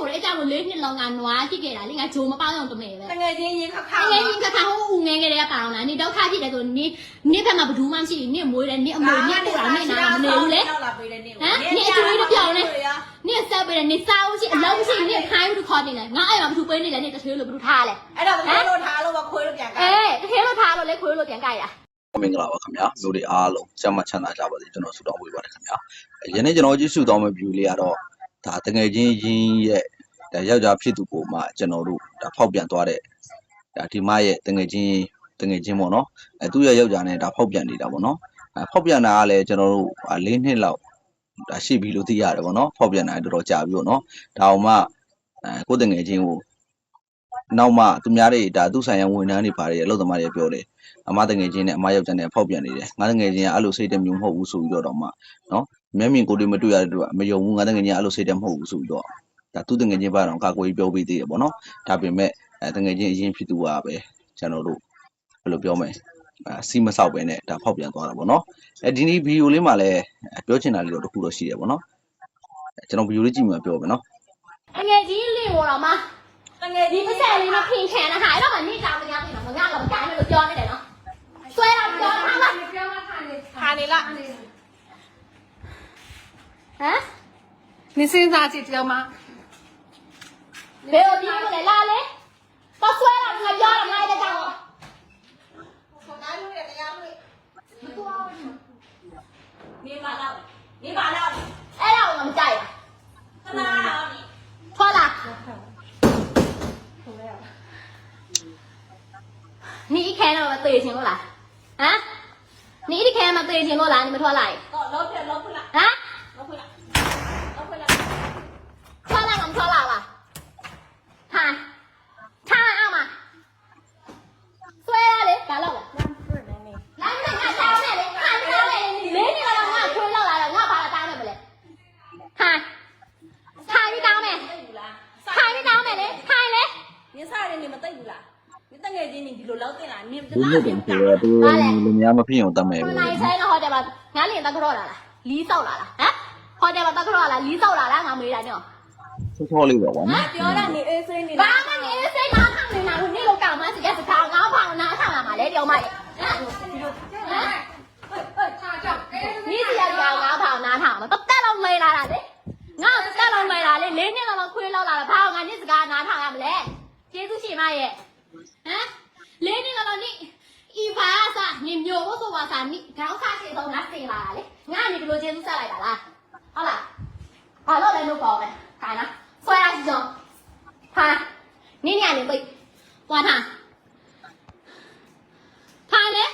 ချိုတယ်အကြောင်းကိုလေးနှစ်လုံးကနွားဖြစ်ခဲ့တာလေငါဂျိုမပေါအောင်တမယ်ပဲတငယ်ချင်းရင်ခါခါငယ်ချင်းကခါဟိုဦးငယ်ငယ်တွေကပါအောင်လားနေတော့ခါဖြစ်တယ်ဆိုနေနေဘက်မှာဘဒူးမှမရှိဘူးနေမွေးတယ်နေအမွေနေပူတာနေနာမနေဘူးလေရောက်လာပေးတယ်နေဟမ်နေအကျွေးတစ်ပြောင်းနေနေဆက်ပေးတယ်နေစားဦးရှိအလုံးရှိနေခိုင်းဘူးခေါ်နေလဲငါအဲ့မှာဘဒူးပေးနေလဲနေတထေးလို့ဘဒူးထားလဲအဲ့တော့ဘယ်လိုထားလို့မခွေးလို့ပြန်ကအေးတထေးလို့ထားလို့လေခွေးလို့ပြန်ကြိုက်တာမင်္ဂလာပါခင်ဗျာမျိုးတွေအားလုံးကျမ်းမချမ်းသာကြပါစေကျွန်တော်ဆုတောင်းပေးပါတယ်ခင်ဗျာယနေ့ကျွန်တော်ကြည့်ရှုသွားမယ့် view လေးကတော့ ဒါတငယ်ချင်းရင်းရဲ့ဒါယောက်ျားဖြစ်သူကိုမှကျွန်တော်တို့ဒါဖောက်ပြန်သွားတဲ့ဒါဒီမရဲ့တငယ်ချင်းတငယ်ချင်းပေါ့နော်အဲသူ့ရဲ့ယောက်ျားနဲ့ဒါဖောက်ပြန်နေတာပေါ့နော်အဲဖောက်ပြန်တာကလည်းကျွန်တော်တို့၄နှစ်လောက်ဒါရှိပြီလို့သိရတယ်ပေါ့နော်ဖောက်ပြန်တာတော်တော်ကြာပြီပေါ့နော်ဒါအောင်မှအဲကိုယ်တငယ်ချင်းကိုနောက်မှသူများတွေဒါသူ့ဆိုင်ရာဝန်ထမ်းတွေပါတယ်အလုပ်သမားတွေပြောတယ်အမတငယ်ချင်းနဲ့အမယောက်ျားနဲ့ဖောက်ပြန်နေတယ်ငါတငယ်ချင်းကအဲ့လိုစိတ်တမျိုးမဟုတ်ဘူးဆိုပြီးတော့တော့မှနော် မျက်မြင်ကိုယ်တွေမတွေ့ရတဲ့သူကမယုံဘူးငါတငယ်ချင်းကအဲ့လိုစိတ်တမဟုတ်ဘူးဆိုပြီးတော့ဒါသူတငယ်ချင်းပါတော့ကာကိုကြီးပြောပြီးသေးတယ်ပေါ့နော်ဒါပေမဲ့အဲတငယ်ချင်းအရင်ဖြစ်သူကပဲကျွန်တော်တို့ဘယ်လိုပြောမလဲအစီမဆောက်ပဲနဲ့ဒါဖောက်ပြန်သွားတာပေါ့နော်အဲဒီနေ့ဗီဒီယိုလေးမှာလည်းပြောချင်တာလေးတော့တစ်ခုတော့ရှိတယ်ပေါ့နော်ကျွန်တော်ဗီဒီယိုလေးကြည့်မှပြောမယ်နော်ငယ်ကြီးလေးပေါ်တော့မှတငယ်ဒီချင်းပစက်လေးမဖင်ခံတာဟာအဲ့တော့မှနေတောင်တရားပြင်တော့ငါတော့ကိုင်းလို့ပြောနေတယ်နော်ဆွဲတော့ပြောတာဟာပြောမှထား ဟမ်နင်းစဉ်းစားကြည့်တယောက်မှဘယ်လိုပြောမလဲလာလေတော့ဆွဲလာငါပြောတာမလိုက်တဲ့ကြောင့်နားလို့ရတရားလို့မတော်ဘူးနေပါလားနေပါလားအဲ့ဒါကိုငါမကြိုက်ဘူးခဏလာတော့ထွက်လာนี่อีแค่นั้นมาเตะชิงก็ล่ะฮะนี่อีแค่มาเตะชิงก็ล่ะนี่มาทั่วไหลก็ลบเถอะลบพุ่นล่ะฮะ တင်လားနေသူတို့တင်ဆိုတော့သူလူများမဖြစ်အောင်တတ်မယ်ခုပဲနိုင်ဆိုင်တော့ဟိုတယ်မှာငါလင်တက်ကြော့လာလားလီးဆောက်လာလားဟမ်ဟိုတယ်မှာတက်ကြော့လာလီးဆောက်လာလားငါမေးတာညောဆောဆောလေးပါဗောနော်ပြောတာနေအေးစိနေဘာမှမင်းစိတ်နာထောင်နေတာကိုနေ့လောက်ကောက်မှစကားစကားငါဖောင်နာထောင်လာမှာလေတောင်မလေးဟမ်မိစီရကြောင်ငါဖောင်နာထောင်မှာတက်တက်လုံးမေးလာတာလေငါတက်တက်လုံးမေးလာလေလေးနှစ်လောက်ခွေးလောက်လာတာဘာငါနေ့စကားနာထောင်ရမလဲကျေးဇူးရှင်မရဲ့ဟမ်လေးနှစ်လောက်နိဤဘာသာနိ မျိုးဘဆိုပါသာနိခေါင်းစားချေဆုံးငါစင်လာတာလေငါနေဒီလိုကျေးဇူးဆက်လိုက်တာလားဟုတ်လားဘာလို့လဲလို့ပေါ့မယ်ခိုင်လားဆွဲရစီဆုံးဟာနင်းညနေပိတ်သွားထားထားလေ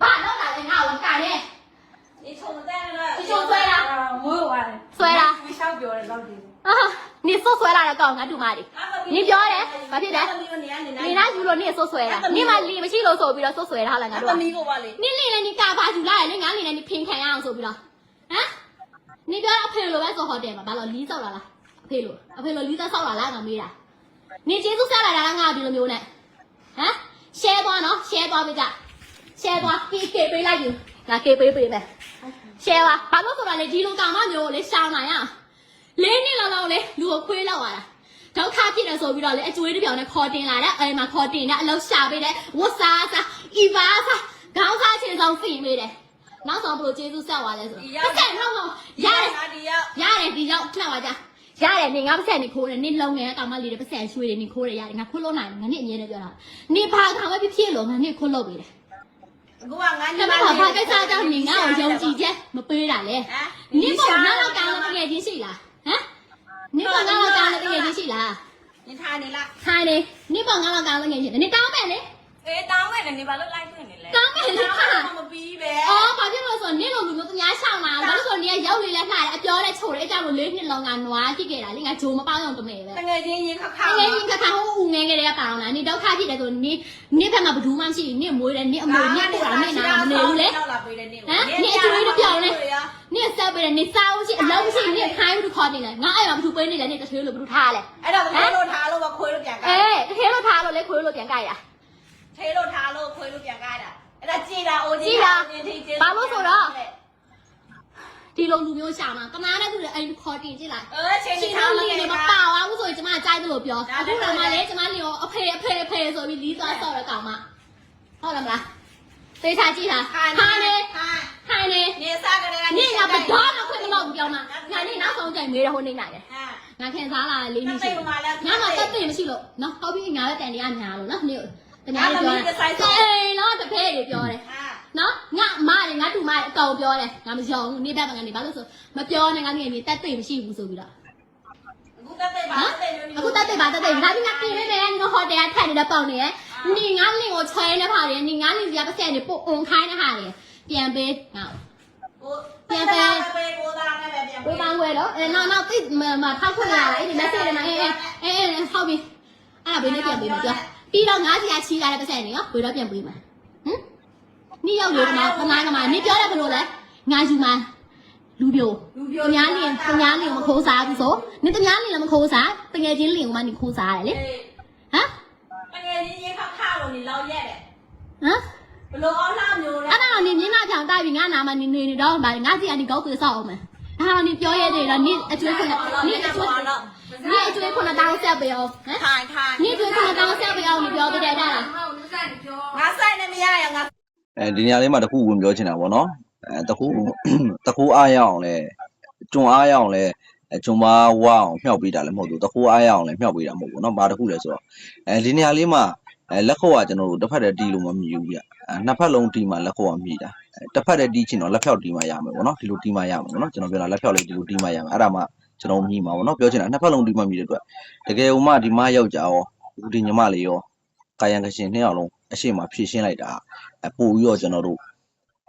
ဘာလို့လာလဲငါ့ကိုကန်နေ 你冲在那个，你冲对了我有玩。ဆွဲ လောက်ပြောတယ်လောက်တယ်အာနေဆွဆွဲလာတဲ့ကောင်ငါတူမလေးနေပြောတယ်ဘာဖြစ်လဲနေနာယူလို့နေဆွဆွဲတာနေမှာလီမရှိလို့ဆိုပြီးတော့ဆွဆွဲထားလားငါတို့ကသမီးကိုပါလေနေလီလည်းနေကာပါယူလာတယ်လေငါလီလည်းနေဖင်ခံရအောင်ဆိုပြီးတော့ဟမ်နေပြောအဖေလိုပဲဆိုဟိုတယ်မှာဘာလို့လီးဆောက်လာလားအဖေလိုအဖေလိုလီးသားဆောက်လာလားငါမေးတာနေကျေးဇူးဆက်လာတာလားငါဒီလိုမျိုးနဲ့ဟမ် share သွားနော် share သွားပေးကြ share သွား PK ပေးလိုက်ယူငါ K ပေးပေးမယ် share ပါဘာလို့ဆိုတာလဲဒီလိုကောင်မမျိုးလေရှောင်းနိုင်ရအောင် လေးနှစ်လောက်လောက်လေလူကိုခွေးလောက်လာတာဒုက္ခဖြစ်တယ်ဆိုပြီးတော့လေအကျွေးတစ်ပြောင်နဲ့ခေါ်တင်လာတဲ့အဲမှာခေါ်တင်တဲ့အလောက်ရှာပေးတဲ့ဝတ်စားစားဤပါစားခေါင်းစားချင်းဆောင်ဖိမိတယ်နောက်ဆုံးဘလို့ကျေးဇူးဆက်သွားလဲဆိုတော့ဆက်ထောက်တော့ရတယ်ဒီရောက်ရတယ်ဒီရောက်ထွက်သွားကြရတယ်နေငါပစံနေခိုးတယ်နေလုံငယ်ကောင်မလေးတွေပစံရွှေတွေနေခိုးတယ်ရတယ်ငါခွလို့နိုင်ငါနေအငြင်းနဲ့ပြောတာနေဘာကောင်ပဲဖြစ်ဖြစ်လို့ငါနေခွလို့ပေးတယ်အခုကငါညီမဘာကိစ္စကြောင့်နေငါ့ကိုယုံကြည်ချက်မပေးတာလေနေပေါ့နောက်တော့ကောင်လည်းတကယ်ချင်းရှိလား ဟမ်နင်းပေါ်ငါတော့ကောင်းတဲ့တကယ်ချင်းရှိလား 你看你啦。 ခိုင်းနေနင်းပေါ်ငါတော့ကောင်းတဲ့တကယ်ချင်းနေတောင်းမယ်လေ 哎，单位的你把那来对你嘞？ တောင်းမယ်လေခါ 他们逼呗。 အော်ဘာဖြစ်လို့ဆိုနင်းလိုလူမျိုးသူများရှောင်းလာဘာလို့ဆိုနေရရောက်လေလဲလှတယ်အပြောနဲ့ချိုတယ်အကြောင်းကိုလေးနှစ်လုံးကနွားဖြစ်ခဲ့တာလေငါဂျိုမပေါအောင်တမယ်ပဲ တငယ်ချင်းရင်ခါခါ ငယ်ချင်းကခါဟိုဦးငယ်ငယ်တွေကပါအောင်လားနေဒုက္ခဖြစ်တယ်ဆိုနေနေဘက်မှာဘဒူးမှမရှိဘူးနေမွေးတယ်နေအမွေနေပူတာနေနာမနေဘူးလေ ရောက်လာပေးတယ်နေ ဟမ် ် ဆက်ပေးတယ်နေစားဦးရှိအလုံးရှိနေခိုင်းဘူးခေါ်နေလဲငါအဲ့မှာဘူးပေးနေလဲနေတထွေးလို့ဘူးထားလဲအဲ့တော့ခွေးလို့ထားလို့မခွေးလို့ပြန်ကားအေးတထွေးလို့ထားလို့လဲခွေးလို့ပြန်ကားရထွေးလို့ထားလို့ခွေးလို့ပြန်ကားတာအဲ့ဒါကြည်တာအိုကြီးတာဘာလို့ဆိုတော့ဒီလိုလူမျိုးရှာမှာကမားတဲ့သူလည်းအဲ့ဒီခေါ်တင်ကြည့်လိုက်အဲချင်းချင်းထားလို့မပါဘူးဆိုရင်ကျမကြိုက်တယ်လို့ပြောအခုတော့မှလည်းကျမလျော်အဖေအဖေအဖေဆိုပြီးလီးသွားဆော့တဲ့ကောင်မဟုတ်လားမလားသေချာကြည့်တာဟာနေဟာ ဟာနေနေစားကြတယ်နေငါဘတော်မခွင့်မလို့ပြောမှာငါနေနောက်ဆုံးကြိုင်မေးတော့ဟိုနေနိုင်တယ်ဟာငါခင်စားလာလေးနေရှိငါမှတက်သိမရှိလို့နော်ဟုတ်ပြီငါလည်းတန်တရားညာလို့နော်နေတညာလေးပြောတယ်အေးနော်တဖဲတွေပြောတယ်ဟာနော်ငါမလေငါတူမအကောင်ပြောတယ်ငါမယုံနေဘက်မှာငါနေဘာလို့ဆိုမပြောနဲ့ငါနေနေတက်သိမရှိဘူးဆိုပြီးတော့အခုတက်တဲ့ပါတက်တဲ့အခုတက်သိပါတက်သိငါဒီငါပြင်နေတယ်ငါဟိုတယ်ထိုင်နေတဲ့ပေါင်နေရဲ့နေငါလင်ကိုချွဲနေပါလေနေငါလင်စီကပတ်စံနေပို့အုံခိုင်းနေဟာလေ ပြန်ပေးငါကိုပြန်ပြန်ကိုသားနဲ့ပဲပြန်ကိုတောင်းဝဲတော့အဲနောက်နောက်သိမထောက်ခွင့်လာအဲ့ဒီ message တွေမှာအေးအေးအေးဟုတ်ပြီအဲ့ဒါဘယ်နဲ့ပြန်ပေးမပြောပြီးတော့ငါးစီကချီလာတဲ့ပတ်စံနေရောဘယ်တော့ပြန်ပေးမှာဟမ်နေရောက်လို့ဒီမှာခမိုင်းကမှာနေပြောတယ်ဘယ်လိုလဲငါယူမှာလူပြိုလူတပြောညာလင်တ냐လင်မခိုးစားဘူးဆိုနေတ냐လင်လည်းမခိုးစားတငယ်ချင်းလင်ကမှနေခိုးစားရတယ်လေဟမ်အငယ်ကြီးရေခါခါလို့နေလောက်ရက်တယ်ဟမ်ဘလို့အောင်လာမျိုးလဲအဲ့ဒါ တော့နေမျက်နှာဖြောင်တိုက်ပြီးငါနာမနေနေနေတော့ဗာငါစီကနေကောက်ပြေဆောက်အောင်မယ်ဒါတော့နေပြောရတဲ့တော့နေအကျွေးခွနဲ့နေအကျွေးနေအကျွေးခွနဲ့တောင်းဆက်ပေးအောင်ဟမ် ထိုင်ထိုင် နေအကျွေးခွနဲ့တောင်းဆက်ပေးအောင်နေပြောတဲ့တဲ့အဲ့ဒါလား မဟုတ်ဘူးစားပြော ငါဆိုင်နေမရရငါ အဲဒီနေရာလေးမှာတစ်ခုဝင်ပြောချင်တာပေါ့နော်အဲတစ်ခုတစ်ခုအားရအောင်လဲကျွန်အားရအောင်လဲအဲကျွန်မဝအောင်မြှောက်ပေးတာလည်းမဟုတ်ဘူးတစ်ခုအားရအောင်လဲမြှောက်ပေးတာမဟုတ်ဘူးเนาะဘာတစ်ခုလဲဆိုတော့အဲဒီနေရာလေးမှာ အဲလက်ခုပ်ကကျွန်တော်တို့တစ်ဖက်တည်းတီးလို့မမြည်ဘူးဗျအဲနှစ်ဖက်လုံးတီးမှလက်ခုပ်ကမြည်တာအဲတစ်ဖက်တည်းတီးချင်တော့လက်ဖြောက်တီးမှရမယ်ပေါ့နော်ဒီလိုတီးမှရမယ်ပေါ့နော်ကျွန်တော်ပြောတာလက်ဖြောက်လေးဒီလိုတီးမှရမယ်အဲ့ဒါမှကျွန်တော်မြည်မှာပေါ့နော်ပြောချင်တာနှစ်ဖက်လုံးတီးမှမြည်တဲ့အတွက်တကယ်ဟိုမှဒီမယောက်ျားရောဒီညီမလေးရောကာယံကရှင်နှစ်ယောက်လုံးအရှိမဖြည့်ရှင်းလိုက်တာအပူပြီးတော့ကျွန်တော်တို့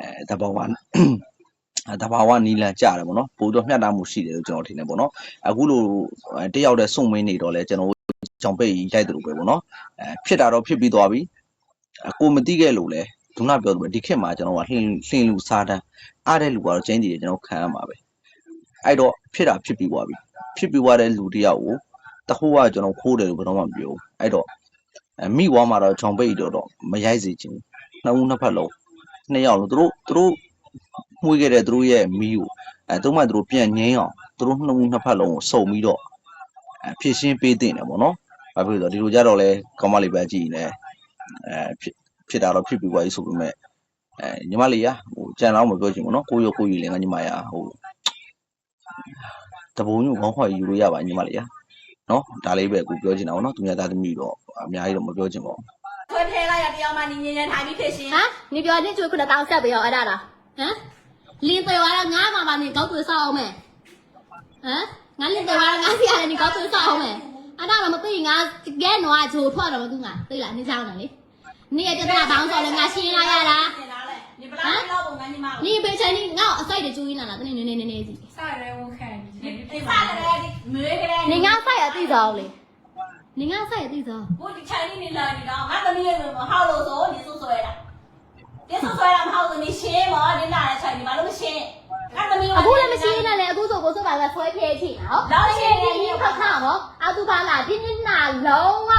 အဲတဘာဝအဲတဘာဝနီလန်ကြတယ်ပေါ့နော်ပို့တော့မျှတမှုရှိတယ်လို့ကျွန်တော်ထင်တယ်ပေါ့နော်အခုလိုအဲတယောက်တည်းစုံမင်းနေတော့လဲကျွန်တော်တို့ ကြောင်ပိတ်ရိုက်တယ်လို့ပဲပေါ့နော်အဲဖြစ်တာတော့ဖြစ်ပြီးသွားပြီအကိုမသိခဲ့လို့လဲဒုနာပြောတယ်ဒီခေတ်မှာကျွန်တော်ကလှင်လှင်လူစားတန်းအားတဲ့လူကတော့ကျင်းတည်တယ်ကျွန်တော်ခံရမှာပဲအဲ့တော့ဖြစ်တာဖြစ်ပြီးသွားပြီဖြစ်ပြီးသွားတဲ့လူတယောက်ကိုတခုကကျွန်တော်ခိုးတယ်လို့ဘယ်တော့မှမပြောဘူးအဲ့တော့အဲမိဝါမှာတော့ကြောင်ပိတ်တော့တော့မရိုက်စေချင်ဘူးနှစ်ဦးနှစ်ဖက်လုံးနှစ်ယောက်လုံးသူတို့သူတို့မှုခဲ့တဲ့သူတို့ရဲ့မီးကိုအဲသူမှသူတို့ပြန်ငင်းအောင်သူတို့နှစ်ဦးနှစ်ဖက်လုံးကိုစုံပြီးတော့အဲ ဖြစ်ရှင်းပေးတင်တယ်ပေါ့နော်။ဘာဖြစ်လို့လဲဆိုတော့ဒီလိုကြတော့လဲကောင်းမလေးပဲကြည့်နေအဲဖြစ်ဖြစ်တာတော့ဖြစ်ပြီးသွားပြီဆိုပေမဲ့အဲညီမလေးရဟိုကြံတော့မပြောချင်ဘူးနော်ကိုရကိုရလည်းငါညီမရဟိုတဘုံညခေါင်းခွာယူလို့ရပါညီမလေးရနော်ဒါလေးပဲကိုပြောချင်တာပေါ့နော်သူများသားသမီးတော့အများကြီးတော့မပြောချင်ပါဘူးထွေးထဲလိုက်ရတရားမှနေနေနေထိုင်ပြီးဖြစ်ရှင်ဟမ်နေပြောနေကျွေးခွနဲ့တောင်းဆက်ပေးအောင်အဲ့ဒါလားဟမ်လင်းသေးသွားတော့ငါမှပါနေကောက်ပြေဆောက်အောင်မယ်ဟမ် ငါလင်းသေးသွားတော့ငါစီရတယ်နေကောက်ပြေဆောက်အောင်မယ်အဲ့ဒါတော့မသိငါတကယ်တော့ဂျိုထွက်တော့မသူငါသိလားနေချောင်းတယ်လေနေရတဲ့တာဘောင်းဆိုလည်းငါရှင်းလိုက်ရတာနေပလားလောက်ပုံငန်းညီမနေပေချင်နေငါအစိုက်တကျူးနေတာလားတနေနေနေနေနေစီစားရဲဝန်ခံဒီဒီစားကြတယ်ဒီမွေးကြတယ်နေငါစိုက်ရသိစားအောင်လေနေငါစိုက်ရသိစားကိုဒီချိုင်နေနေလာနေတော့ငါသမီးရဲ့မဟောက်လို့ဆိုနေဆိုဆွဲတာဒီဆိုဆွဲတာမဟု တ်ဘူးနေရှင်းမောဒီလာတဲ့ချိုင်ဒီဘာလို့မရှင်းငါသမီးအခုလည်းမရှိနဲ့လေအခုဆိုကိုဆိုပါကဆွဲဖြဲချင်တာဟောဒီခက်ခါဟောအတူပါလာဒီနေ့နာလုံးဝ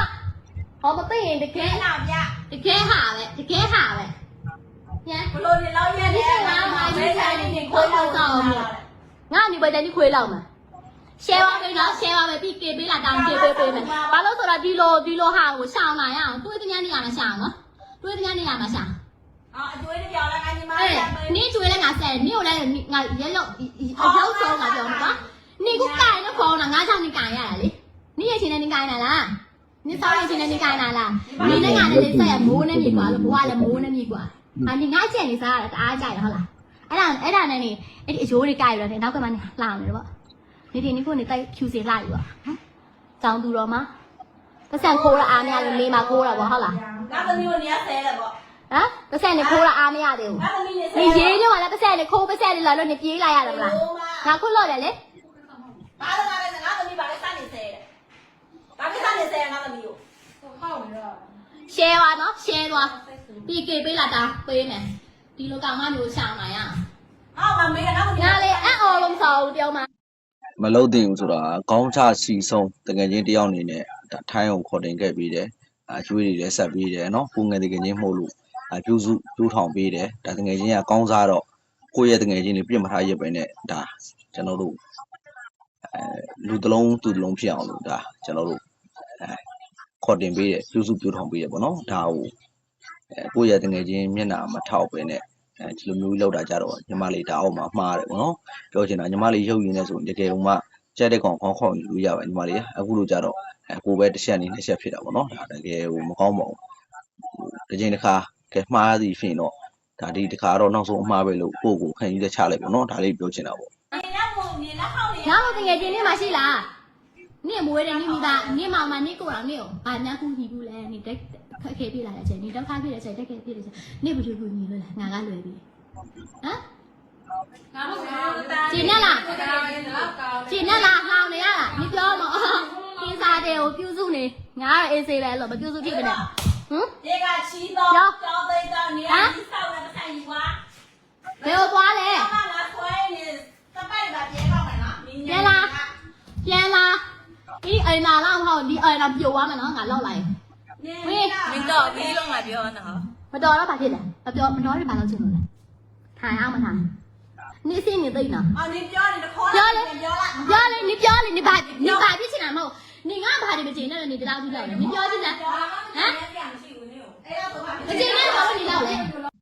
ဟောမသိရင်တကကဲယ်လာပြတကယ်ဟာပဲတကယ်ဟာပဲညာဘလို့နေလောက်ရတယ်မဲဆိုင်နေကိုလောက်တော့ငါညီပဲတန်းကြီးခွေးလောက်မှာ share ပါမယ်နော် share ပါမယ်ပြီးကေပေးလာတောင်းကေပေးပေးမယ်ဘာလို့ဆိုတော့ဒီလိုဒီလိုဟာကိုရှောင်းလာရအောင်တွေးတ냐နေရမှာရှောင်းနော်တွေးတ냐နေရမှာရှောင်း အော်အကျွေးကြောင်လာငါညီမအေးနင်းကျွေးလဲငါဆယ်နင်းကိုလည်းငါရဲရောက်အရောက်ဆုံးငါပြောမှာကွာနင်းကကိုင်တော့ခေါင်းတာငါချောင်းနေကင်ရတာလေနင်းရဲ့ချင်းနဲ့နင်းကင်လာလားနင်းစောင်းရဲ့ချင်းနဲ့နင်းကင်လာလားနင်းလည်းငါလည်းဆက်ရမိုးနဲ့မြေကွာလို့ဘွားလည်းမိုးနဲ့မြေကွာဟာနင်းငါချက်နေစားရတာတအားကြိုက်ရဟုတ်လားအဲ့ဒါအဲ့ဒါနဲ့နေအဲ့ဒီအယိုးတွေကင်ရတယ်နောက်ကမှနေလှအောင်နေတော့နေဒီနင်းကိုနေတိုက်ဖြူစီလှယူပါဟမ်ကြောင်သူတော်မှာပတ်စံခိုးရအားမရလို့လေးမှာခိုးတာပေါ့ဟုတ်လား ငါသမီးကိုနေရဆဲတယ်ပေါ့ ဟမ်ပဆက်နဲ့ခိုးလာအားမရသေးဘူးနေရေးကြောင့်လားပဆက်နဲ့ခိုးပဆက်နဲ့လာလို့နေပြေးလာရလားမလားငါခွတ်လို့တယ်လေဘာလို့ငါလည်းငါသမီးဘာလဲစနေစေတယ်ဘာဖြစ်စနေစေငါသမီးကိုဟောက်ရော share ပါနော် share တော့ PK ပေးလာတာပေးမယ်ဒီလိုကောင်ကမျိုးရှောင်းလာရဟောက်ငါမေးတာငါသမီးငါလေအံ့ဩလို့မဆောဘူးပြောမှာမလုတ်တင်ဘူးဆိုတာခေါင်းချစီဆုံးတကယ်ချင်းတယောက်အနေနဲ့ထိုင်းအောင်ခေါ်တင်ခဲ့ပြီးတယ်အကျွေးတွေလည်းဆက်ပြီးတယ်နော်ကိုငယ်တကယ်ချင်းမှုလို့ ပြုစုပြူးထောင်ပေးတယ်ဒါတကယ်ချင်းကကောင်းစားတော့ကိုယ့်ရဲ့တကယ်ချင်းတွေပြစ်မထားရပဲနဲ့ဒါကျွန်တော်တို့အဲလူတစ်လုံးသူတစ်လုံးဖြစ်အောင်လို့ဒါကျွန်တော်တို့ခေါ်တင်ပေးတယ်ပြုစုပြုထောင်ပေးတယ်ပေါ့နော်ဒါကိုအဲကိုယ့်ရဲ့တငယ်ချင်းမျက်နှာမထောက်ပဲနဲ့အဲဒီလိုမျိုးလောက်တာကြတော့ညီမလေးဒါအောက်မှာမှားတယ်ပေါ့နော်ပြောချင်တာညီမလေးရုပ်ရည်နေဆိုရင်တကယ်လို့မှကြက်တဲ့ကောင်ခေါင်းခေါင်းယူလို့ရပါညီမလေးအခုလိုကြတော့အဲကိုပဲတစ်ချက်နေတစ်ချက်ဖြစ်တာပေါ့နော်ဒါတကယ်ဟိုမကောင်းပါဘူးဟိုတစ်ချိန်တစ်ခါ ကဲမှားသည်ဖြစ်တော့ဒါဒီတခါတော့နောက်ဆုံးအမှားပဲလို့ကိုယ့်ကိုခံယူလက်ချလိုက်ပေါ့နော်ဒါလေးပြောချင်တာပေါ့။နောက်တော့ငယ်ချင်းနေမှာရှိလား။နင့်မွေးတယ်နင့်မိသားနင့်မောင်မနင့်ကိုအောင်နင့်ကိုဘာမှကူညီဘူးလဲနင့်တက်ခက်ခဲပြလာတဲ့အချိန်နင့်ဒုက္ခပြတဲ့အချိန်တက်ခဲပြတဲ့အချိန်နင့်ဘယ်လိုကူညီလို့လဲငါကလွယ်ပြီ။ဟမ်ကျင်းနဲ့လားကျင်းနဲ့လားလောင်နေရလားမပြောမအောင်ပြင်းစားတယ်ကိုပြုစုနေငါကတော့အေးစေးလဲလို့မပြုစုဖြစ်မနဲ့ ဟမ် 这个七刀招对刀，你你少了不看一瓜。 ဘယ်ကိုသွားလဲ 妈妈推你，这辈子别搞了，明年。 ပြန်လာပြန်လာဒီအိမ်လာလားမဟုတ်ဒီအိမ်လာပြိုသွားမယ်နော်ငါလောက်လိုက် 你 ဝေး 你到你弄来表呢哈？ မတော်တော့ဘာဖြစ်လဲမပြောမတော်ရင်ဘာလုပ်ချင်လို့လဲထိုင်အောင်မထိုင်နေစင်းနေသိမ့်နော် 啊，你表你的口表了。 ပြောလေနေပြောလေနေဘာနေဘာဖြစ်ချင်တာမဟုတ် နေငါဘာတွေမကျေနပ်လဲနေတလားကြည့်လိုက်နင်ပြောကြည့်လားဟမ် မကျေနပ်ဘာလို့နေလောက်လဲ